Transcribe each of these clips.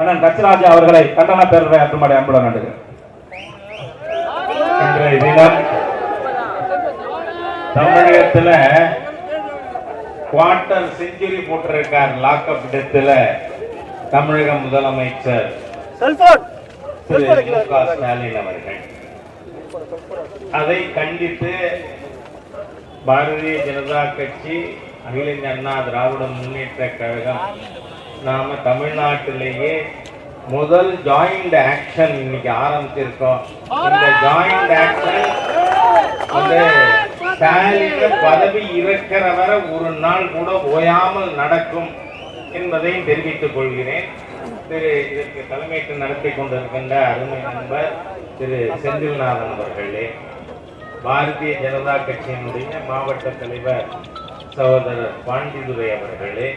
அண்ணன் கச்சராஜா அவர்களை கண்டன பேரவை அற்றுமாடி அன்புடன் நடுகிறேன் இன்றைய தினம் தமிழகத்துல குவார்டர் செஞ்சுரி போட்டிருக்கார் லாக்அப் டெத்துல தமிழக முதலமைச்சர் திரு மு க ஸ்டாலின் அவர்கள். அதை கண்டித்து பாரதிய ஜனதா கட்சி அகில இந்திய அண்ணா திராவிட முன்னேற்ற கழகம் நாம் தமிழ்நாட்டிலேயே முதல் ஜாயிண்ட் ஆக்ஷன் இன்னைக்கு ஆரம்பிச்சிருக்கோம். இந்த ஜாயிண்ட் ஆக்ஷன் வந்து ஸ்டாலின் பதவி இருக்கிற வரை ஒரு நாள் கூட ஓயாமல் நடக்கும் என்பதையும் தெரிவித்துக் கொள்கிறேன். திரு இதற்கு தலைமையிட்டு நடத்தி கொண்டிருக்கின்ற அருமை நண்பர் திரு செந்தில்நாதன் அவர்களே பாரதிய ஜனதா கட்சியினுடைய மாவட்ட தலைவர் சகோதரர் பாண்டிதுரை அவர்களே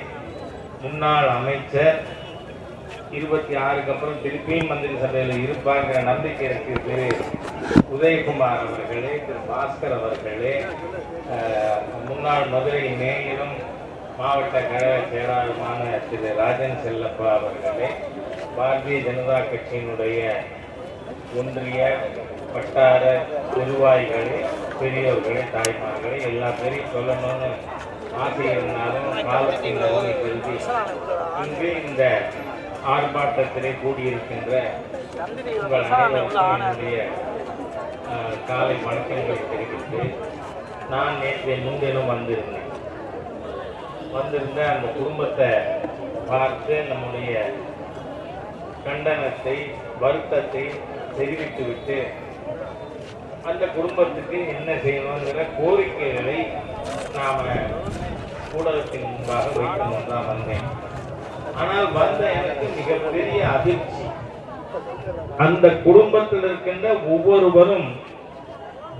முன்னாள் அமைச்சர் இருபத்தி ஆறுக்கு அப்புறம் திருப்பியும் மந்திரி சபையில் இருப்பாங்கிற நம்பிக்கை இருக்கு திரு உதயகுமார் அவர்களே திரு பாஸ்கர் அவர்களே முன்னாள் மதுரை மேயரும் மாவட்ட கழக செயலாளருமான திரு ராஜன் செல்லப்பா அவர்களே பாரதிய ஜனதா கட்சியினுடைய ஒன்றிய வட்டார நிர்வாகிகளே பெரியவர்களே தாய்மார்களே எல்லா பேரையும் சொல்லணும்னு ஆசை இருந்தாலும் காலத்தின் நலனை கருதி இங்கு இந்த ஆர்ப்பாட்டத்திலே கூடியிருக்கின்ற உங்கள் அனைவருக்கும் என்னுடைய காலை வணக்கங்களை தெரிவித்து நான் நேற்று முன்தினம் வந்திருந்தேன். வந்திருந்த அந்த குடும்பத்தை பார்த்து நம்முடைய கண்டனத்தை வருத்தத்தை தெரிவித்துவிட்டு அந்த குடும்பத்துக்கு என்ன செய்யணுங்கிற கோரிக்கைகளை நாம ஊடகத்தின் முன்பாக வைக்கணும் தான் வந்தேன். ஆனால் வந்த எனக்கு மிகப்பெரிய அதிர்ச்சி. அந்த குடும்பத்தில் இருக்கின்ற ஒவ்வொருவரும்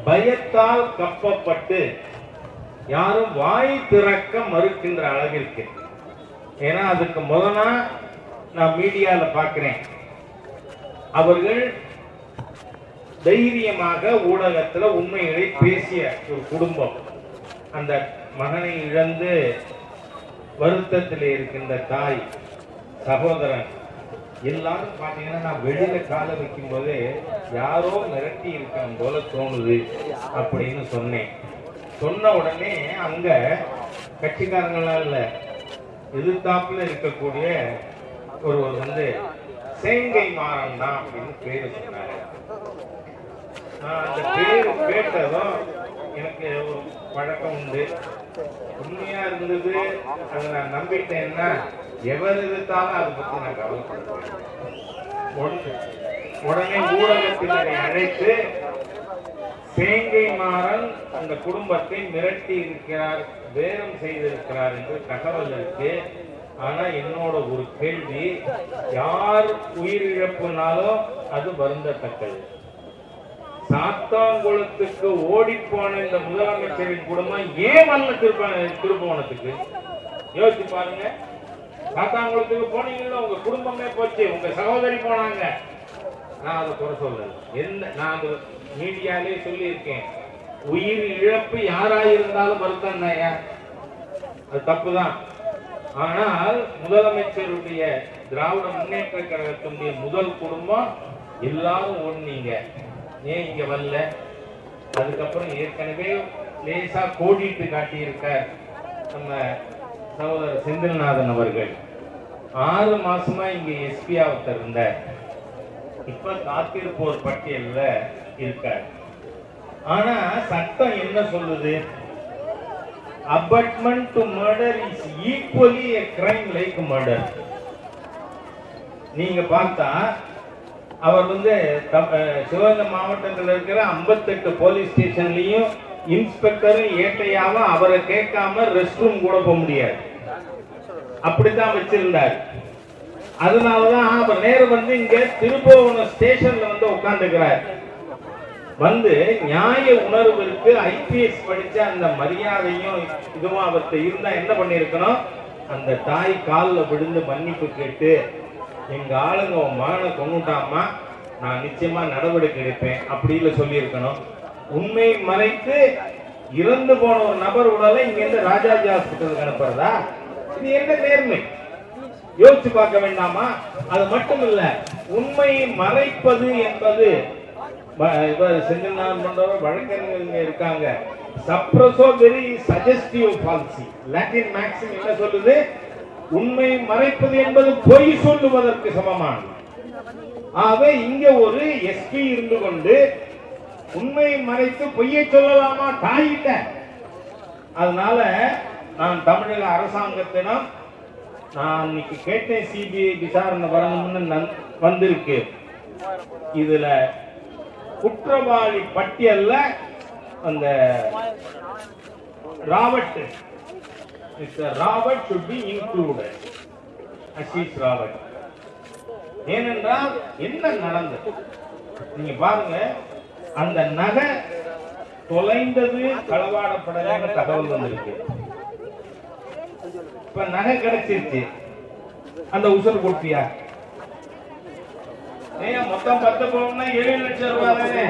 பயத்தால் கப்பப்பட்டு யாரும் வாய் திறக்க மறுக்கின்ற அளவிற்கு. ஏன்னா அதுக்கு முதனா நான் மீடியால பார்க்குறேன். அவர்கள் தைரியமாக ஊடகத்துல உண்மைகளை பேசிய ஒரு குடும்பம். அந்த மகனை இழந்து வருத்தத்தில் இருக்கின்ற தாய் சகோதரன் எல்லாரும் பாத்தீங்கன்னா நான் வெளியில கால வைக்கும் போது யாரோ மிரட்டி இருக்கணும் போல தோணுது அப்படின்னு சொன்னேன். சொன்ன உடனே அங்க கட்சிக்காரங்களா இல்ல எதிர்த்தாப்புல இருக்கக்கூடிய ஒருவர் வந்து சேங்கை மாறன் தான் அப்படின்னு பேரு சொன்னாரு. நான் அந்த பேர் கேட்டதும் எனக்கு ஒரு பழக்கம் உண்டு. உண்மையா இருந்தது அதை நான் நம்பிட்டேன்னா எவர் இருந்தாலும் அதை பத்தி நான் கவலைப்படுவேன். உடனே- உடனே ஊடகத்தினரை அழைத்து சேங்கை மாறன் அந்த குடும்பத்தை மிரட்டி இருக்கிறார் பேரம் செய்திருக்கிறார் என்று தகவல் இருக்கு. ஆனா என்னோட ஒரு கேள்வி யார் உயிரிழப்புனாலும் அது வருந்தத்தக்கது. சாத்தாங்குளத்துக்கு ஓடிப்போன இந்த முதலமைச்சரின் குடும்பம் ஏன் வரல திருப்ப திருப்பவனத்துக்கு? யோசிச்சு பாருங்க. சாத்தாங்குளத்துக்கு போனீங்கன்னா உங்க குடும்பமே போச்சு உங்க சகோதரி போனாங்க. நான் அதை குறை சொல்லல. என்ன நான் அது மீடியாலே சொல்லியிருக்கேன். உயிர் இழப்பு யாராயிருந்தாலும் வருத்தம் தான்யா அது தப்புதான். ஆனால் முதலமைச்சருடைய திராவிட முன்னேற்ற கழகத்தினுடைய முதல் குடும்பம் எல்லாரும் ஒண்ணீங்க. ஏன் இங்க வரல அதுக்கப்புறம் ஏற்கனவே லேசா கோடிட்டு காட்டியிருக்க நம்ம சகோதரர் செந்தில்நாதன் அவர்கள். ஆறு மாசமா இங்க எஸ்பியா ஒருத்தர் இருந்தார். இப்ப காத்திருப்போர் பட்டியல்ல இருக்கார். ஆனா சட்டம் என்ன சொல்லுது? Abetment to murder is equally a crime like murder நீங்க பார்த்தா அவர் வந்து சிவகங்கை மாவட்டத்தில் இருக்கிற 58 போலீஸ் ஸ்டேஷன்லையும் இன்ஸ்பெக்டரும் ஏட்டையாவும் அவரை கேட்காம ரெஸ்ட் ரூம் கூட போக முடியாது. அப்படித்தான் வச்சிருந்தார். அதனாலதான் அவர் நேரம் வந்து இங்க திருபுவனம் ஸ்டேஷன்ல வந்து உட்கார்ந்துக்கிறார். வந்து நியாய உணர்விற்கு ஐபிஎஸ் படிச்ச அந்த மரியாதையும் இதுவும் அவர்கிட்ட இருந்தா என்ன பண்ணிருக்கணும் அந்த தாய் காலில் விழுந்து மன்னிப்பு கேட்டு எங்க ஆளுங்க உன் மகனை கொண்டுட்டாமா நான் நிச்சயமா நடவடிக்கை எடுப்பேன் அப்படின்னு சொல்லியிருக்கணும். உண்மை மறைத்து இறந்து போன ஒரு நபர் உடலை இங்க இருந்து ராஜாஜி ஹாஸ்பிட்டலுக்கு அனுப்புறதா? இது என்ன நேர்மை? யோசிச்சு பார்க்க வேண்டாமா? அது மட்டும் இல்ல உண்மையை மறைப்பது என்பது வ- இவர் செஞ்சனார் வழக்கறிஞர் இருக்காங்க. சப்ரஸோ வெரி சஜஸ்டிவ் பாலிசி. லாட்டின் மேக்ஸிம் என்ன சொல்லுது? உண்மை மறைப்பது என்பது பொய் சொல்லுவதற்கு சமமானது. ஆக இங்க ஒரு எஸ்பி இருந்து கொண்டு உண்மையை மறைத்து பொய்யை சொல்லலாமா? தாயிட்ட. அதனால நான் தமிழக அரசாங்கத்திடம் நான் இன்னைக்கு கேட்டேன் சிபிஐ விசாரணை வரணும்னு நன்- வந்திருக்கு. இதுல குற்றவாளி பட்டியல்ல அந்த Robert mister Robert should be included. Aziz Robert ஏனென்றால் என்ன நடந்தது? நீங்க பாருங்க அந்த நகை தொலைந்தது களவாடப்படலைன்னு தகவல் வந்திருக்கு. இப்ப நகை கிடைச்சிருச்சு. அந்த உசல் கொடுப்பியா ஏன் மொத்தம் பத்து பவுன்னா ஏழு லட்சம் ரூபாய் தானே?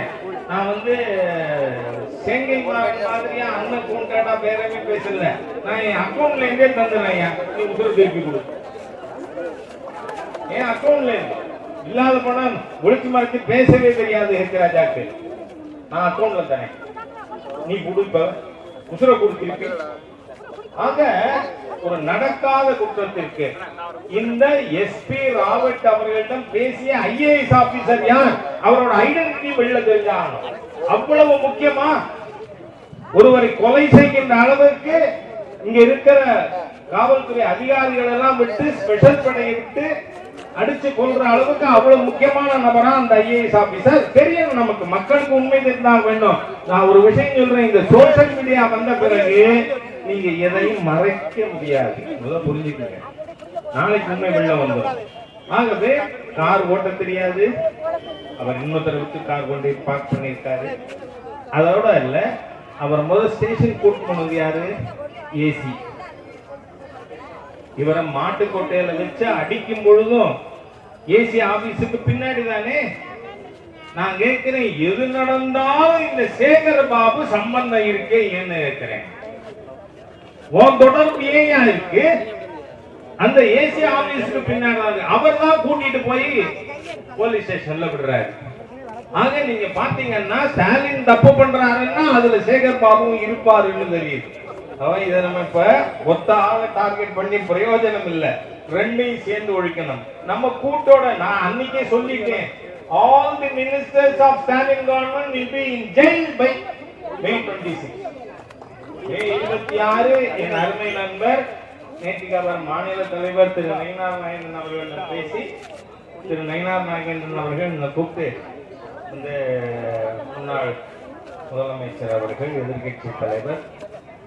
நான் வந்து செங்கை மாதிரியா அண்ணன் கூண்டாடா பேரவே பேசல நான் என் அக்கௌண்ட்ல இருந்தே தந்துடுறேன் ஐயா. நீ உசுறு திருப்பி கொடு. என் அக்கௌண்ட்ல இல்லாத பணம் ஒழிச்சு மறைச்சு பேசவே தெரியாது ஹெச்ராஜாக்கு நான் அக்கௌண்ட்ல தரேன். நீ கொடுப்ப உசுர கொடு ஆக ஒரு நடக்காத குற்றத்திற்கு. இந்த எஸ்பி ராபர்ட் அவர்களிடம் பேசிய ஐஏஎஸ் ஆபீசர் யார்? அவரோட ஐடென்டிட்டி வெளில தெரிஞ்சாங்க அவ்வளவு முக்கியமா? ஒருவரை கொலை செய்கின்ற அளவுக்கு இங்க இருக்கிற காவல்துறை அதிகாரிகள் எல்லாம் விட்டு ஸ்பெஷல் படையை விட்டு அடிச்சு கொள்ற அளவுக்கு அவ்வளவு முக்கியமான நபரா அந்த ஐஏஎஸ் ஆபீசர் தெரியணும் நமக்கு. மக்களுக்கு உண்மை தெரிந்தால் வேண்டும் நான் ஒரு விஷயம் சொல்றேன். இந்த சோசியல் மீடியா வந்த பிறகு நீங்க எதையும் மறைக்க முடியாது. முதல்ல புரிஞ்சுக்கங்க. நாளைக்கு உண்மை வெளில வந்துடும் ஆகவே கார் ஓட்ட தெரியாது. அவர் இன்னொருத்தரை விட்டு கார் கொண்டு பார்க் பண்ணியிருக்காரு. அதோட இல்ல அவர் முதல் ஸ்டேஷன் கூட்டு போனது யாரு? ஏசி இவரை மாட்டுக்கோட்டையில வச்சு அடிக்கும் பொழுதும் ஏசி ஆபீஸுக்கு பின்னாடி தானே நான் கேட்கிறேன் எது நடந்தாலும் இந்த சேகர் பாபு சம்பந்தம் இருக்கே ஏன்னு கேட்கிறேன். உன் தொடர்பு ஏன் இருக்கு? அந்த ஏசி ஆபீஸ்க்கு பின்னாடி அவர் தான் கூட்டிட்டு போய் போலீஸ் ஸ்டேஷன்ல விடுறாரு. ஆக நீங்க பாத்தீங்கன்னா ஸ்டாலின் தப்பு பண்றாருன்னா அதுல சேகர் பாபுவும் இருப்பாருன்னு தெரியுது. அவன் இதை நம்ம இப்ப ஒத்த ஆளை டார்கெட் பண்ணி பிரயோஜனம் இல்ல. ரெண்டையும் சேர்ந்து ஒழிக்கணும். நம்ம கூட்டோட நான் அன்னைக்கே சொல்லிட்டேன் all the ministers of Stalin government will be in jail by May twenty six இருபத்தி ஆறு என் அருமை நண்பர் நேற்றுக்கு அவர் மாநில தலைவர் திரு நயினார் நாயகன் அவர்களிடம் பேசி திரு நயினார் நாகேந்திரன் அவர்கள் இந்த கூப்பிட்டு இந்த முன்னாள் முதலமைச்சர் அவர்கள் எதிர்க்கட்சி தலைவர்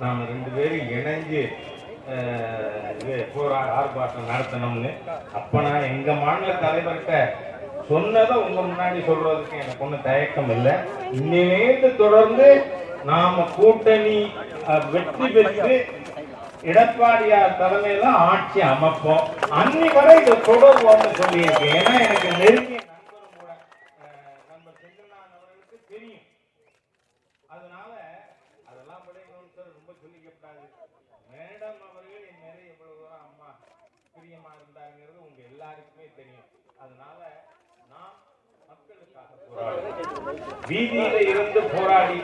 நாம் ரெண்டு பேரும் இணைஞ்சு அஹ், இது போரா ஆர்ப்பாட்டம் நடத்தணும்னு அப்போ நான் எங்கள் மாநில தலைவர்கிட்ட சொன்னதை உங்கள் முன்னாடி சொல்கிறதுக்கு எனக்கு ஒன்றும் தயக்கம் இல்லை. இனிமேட்டு தொடர்ந்து நாம் கூட்டணி வெற்றி பெற்று எடப்பாடியார் தலைமையில ஆட்சி அமைப்போம். அன்னி வரை இது தொடர்வோம்னு சொல்லியிருக்கேன் ஏன்னா எனக்கு நெருங்கிய நண்பரும் கூட அஹ், நண்பர் செந்தில்நாதன் அவர்களுக்கு தெரியும். அதனால அதெல்லாம் விளையணும்னு சார் ரொம்ப சொல்லிக்கப்படாது. மேடம் அவர்கள் என் மேல எவ்வளவு தூரம் அம்மா பிரியமா இருந்தாருங்கிறது உங்க எல்லாருக்குமே தெரியும். அதனால நான் மக்களுக்காக போராடுறேன் வீதியில இருந்து போராடி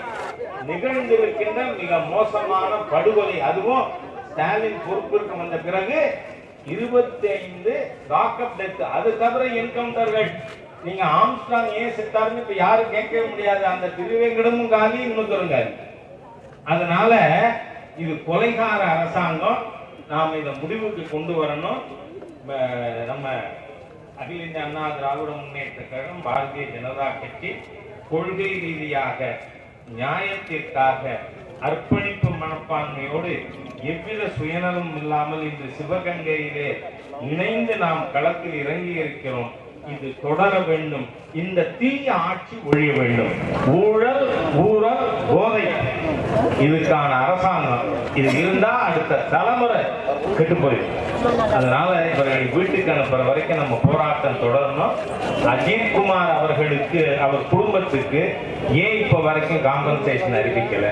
நிகழ்ந்திருக்கின்ற மிக மோசமான படுகொலை. அதுவும் ஸ்டாலின் பொறுப்பிற்கு வந்த பிறகு இருபத்தி ஐந்து லாக்அப் டெத் அது தவிர என்கவுண்டர்கள் நீங்க ஆம்ஸ்டாங் ஏன் செத்தாருன்னு இப்ப யாரும் கேட்கவே முடியாது. அந்த திருவேங்கடமும் காலி இன்னும் காலி அதனால இது கொலைகார அரசாங்கம். நாம் இதை முடிவுக்கு கொண்டு வரணும். நம்ம அகில இந்திய அண்ணா திராவிட முன்னேற்ற கழகம் பாரதிய ஜனதா கட்சி கொள்கை ரீதியாக நியாயத்திற்காக அர்ப்பணிப்பு மனப்பான்மையோடு எவ்வித சுயநலம் இல்லாமல் இந்த சிவகங்கையிலே இணைந்து நாம் களத்தில் இறங்கி இருக்கிறோம் இது தொடர வேண்டும். இந்த தீய ஆட்சி ஒழிய வேண்டும். ஊழல் ஊரல் போதை. இதுக்கான அரசாங்கம். இது இருந்தா அடுத்த தலைமுறை கெட்டு போயிடும். அதனால இவர்களை வீட்டுக்கு அனுப்புற வரைக்கும் நம்ம போராட்டம் தொடரணும். அஜித் குமார் அவர்களுக்கு அவர் குடும்பத்துக்கு ஏன் இப்ப வரைக்கும் காம்பன்சேஷன் அறிவிக்கல?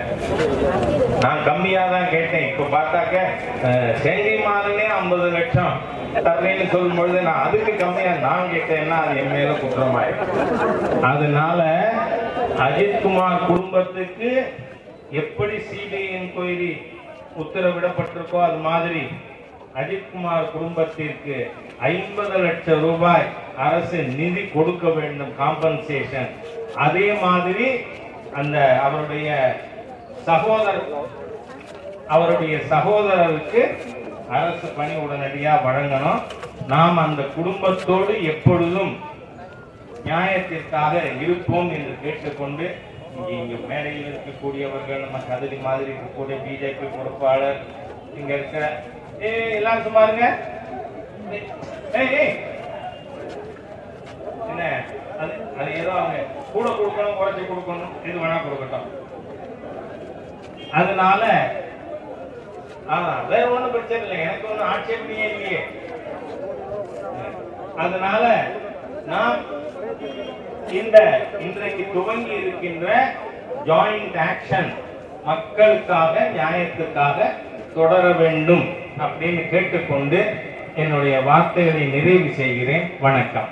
நான் கம்மியா தான் கேட்டேன். இப்ப பார்த்தாக்க அஹ், மாறனே ஐம்பது லட்சம் தரேன்னு சொல்லும் பொழுது நான் அதுக்கு கம்மியா நான் கேட்டேன்னா அது என் மேல குற்றமாயிடும். அதனால அஜித்குமார் குடும்பத்துக்கு எப்படி சிபிஐ என்கொயரி உத்தரவிடப்பட்டிருக்கோ அது மாதிரி அஜித்குமார் குடும்பத்திற்கு ஐம்பது லட்சம் ரூபாய் அரசு நிதி கொடுக்க வேண்டும் காம்பன்சேஷன் அதே மாதிரி அந்த அவருடைய சகோதரர் அவருடைய சகோதரருக்கு அரசு பணி உடனடியாக வழங்கணும். நாம் அந்த குடும்பத்தோடு எப்பொழுதும் நியாயத்திற்காக இருப்போம் என்று கேட்டுக்கொண்டு இங்கே இங்க மேடையில் இருக்கக்கூடியவர்கள் நம்ம கதலி மாதிரி இருக்கக்கூடிய பிஜேபி பொறுப்பாளர் இங்க இருக்கிற ஏய் எல்லாரும் சும்மா இருங்க. என்ன? அது அது ஏதோ அவங்க கூட கொடுக்கணும் குறைச்சி கொடுக்கணும் எது வேணா கொடுக்கட்டும். அதனால வேற ஒண்ணும் பிரச்சனை இல்லை. எனக்கு ஒண்ணும் ஆட்சேபனையே இல்லையே. அதனால நான் இந்த இன்றைக்கு துவங்கி இருக்கின்ற ஜாயிண்ட் ஆக்ஷன் மக்களுக்காக நியாயத்துக்காக தொடர வேண்டும் அப்படின்னு கேட்டுக்கொண்டு என்னுடைய வார்த்தைகளை நிறைவு செய்கிறேன். வணக்கம்.